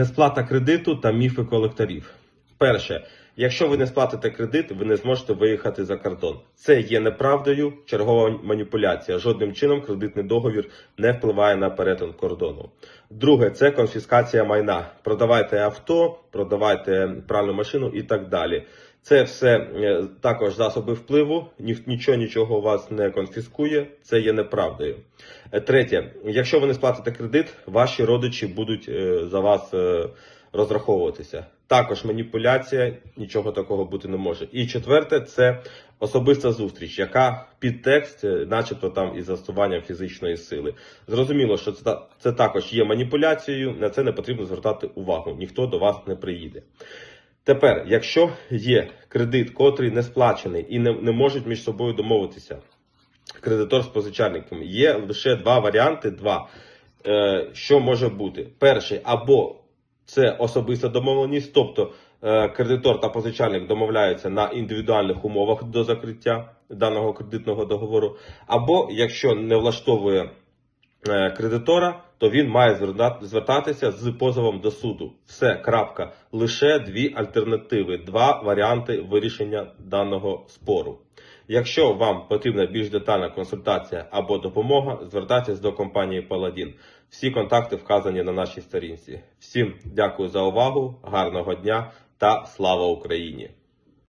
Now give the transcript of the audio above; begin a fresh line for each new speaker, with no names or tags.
Несплата кредиту та міфи колекторів. Перше, якщо ви не сплатите кредит, ви не зможете виїхати за кордон. Це є неправдою, чергова маніпуляція. Жодним чином кредитний договір не впливає на перетин кордону. Друге, це конфіскація майна. Продавайте авто, продавайте пральну машину і так далі. Це все е, також засоби впливу, ні, нічого нічого у вас не конфіскує, це є неправдою. Е, Третє, якщо ви не сплатите кредит, ваші родичі будуть е, за вас розраховуватися. Також маніпуляція, нічого такого бути не може. І четверте, це особиста зустріч, яка підтекст, е, начебто там із застосуванням фізичної сили. Зрозуміло, що це, це також є маніпуляцією, на це не потрібно звертати увагу. Ніхто до вас не приїде. Тепер, якщо є кредит, котрий не сплачений і не, не можуть між собою домовитися, кредитор з позичальником, є лише два варіанти. Два. Е, що може бути? Перший, або це особиста домовленість, тобто е, кредитор та позичальник домовляються на індивідуальних умовах до закриття даного кредитного договору, або якщо не влаштовує е, кредитора, то він має звертатися з позовом до суду. Все, крапка. Лише дві альтернативи, два варіанти вирішення даного спору. Якщо вам потрібна більш детальна консультація або допомога, звертайтесь до компанії Паладін. Всі контакти вказані на нашій сторінці. Всім дякую за увагу, гарного дня та слава Україні!